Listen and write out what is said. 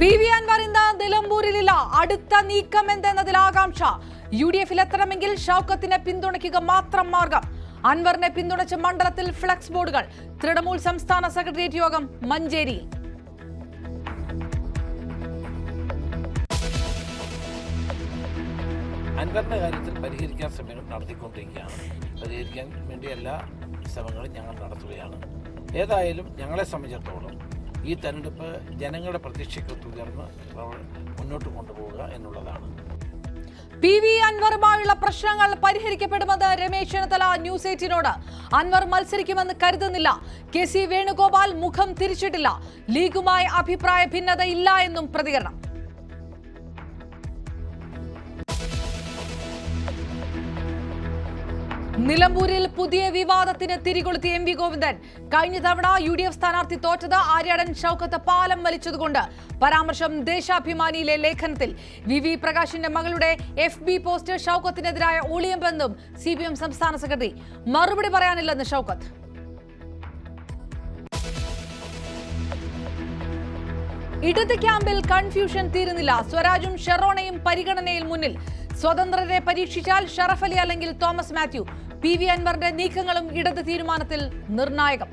P V Anwar ഇന്ന് നിലമ്പൂരിലില്ല അടുത്ത നീക്കം എന്തെന്നതിൽ ആകാംക്ഷ? യു ഡി എഫിൽ എത്തണമെങ്കിൽ ഷൗക്കത്തിനെ പിന്തുണയ്ക്കുക മാത്രം മാർഗം. അൻവറിനെ പിന്തുണച്ച മണ്ഡലത്തിൽ ഫ്ലക്സ് ബോർഡുകൾ. തൃണമൂൽ സംസ്ഥാന സെക്രട്ടേറിയറ്റ് യോഗം മഞ്ചേരി. അൻവറിന്റെ കാര്യത്തിൽ പരിഹരിക്കാൻ ശ്രമങ്ങൾ നടത്തിക്കൊണ്ടിരിക്കുകയാണ്. പരിഹരിക്കാൻ വേണ്ടി എല്ലാ ശ്രമങ്ങളും ഞങ്ങൾ നടത്തുകയാണ്. ഏതായാലും ഞങ്ങളെ സംബന്ധിച്ചിടത്തോളം ഈ തെരഞ്ഞെടുപ്പ് ജനങ്ങളുടെ പ്രതീക്ഷയ്ക്ക് തുടർന്ന് മുന്നോട്ട് കൊണ്ടുപോവുക എന്നുള്ളതാണ്. പി വി അൻവറുമായുള്ള പ്രശ്നങ്ങൾ പരിഹരിക്കപ്പെടുമെന്ന് രമേശ് ചെന്നിത്തല ന്യൂസ് എയ്റ്റിനോട്. അൻവർ മത്സരിക്കുമെന്ന് കരുതുന്നില്ല. കെ സി വേണുഗോപാൽ മുഖം തിരിച്ചിട്ടില്ല. ലീഗുമായി അഭിപ്രായ ഭിന്നത ഇല്ല എന്നും പ്രതികരണം. നിലമ്പൂരിൽ പുതിയ വിവാദത്തിന് തിരികൊളുത്തി എം വി ഗോവിന്ദൻ. കഴിഞ്ഞ തവണ യു ഡി എഫ് സ്ഥാനാർത്ഥി തോറ്റത് ആര്യാടൻ ഷൌക്കത്ത് പാലം വലിച്ചതുകൊണ്ട്. പരാമർശം ദേശാഭിമാനിയിലെ ലേഖനത്തിൽ. വി വി പ്രകാശിന്റെ മകളുടെ എഫ് ബി പോസ്റ്റ് ഷൌക്കത്തിനെതിരായ ഒളിയമ്പെന്നും സി പി എം സംസ്ഥാന സെക്രട്ടറി. മറുപടി പറയാനില്ലെന്ന് ഷൌക്കത്ത്. ഇടത് ക്യാമ്പിൽ കൺഫ്യൂഷൻ തീരുന്നില്ല. സ്വരാജും ഷെറോണയും പരിഗണനയിൽ മുന്നിൽ. സ്വതന്ത്രരെ പരീക്ഷിച്ചാൽ ഷറഫലി അലി അല്ലെങ്കിൽ തോമസ് മാത്യു. പി വി അൻവറിന്റെ നീക്കങ്ങളും ഇടത് തീരുമാനത്തിൽ നിർണായകം.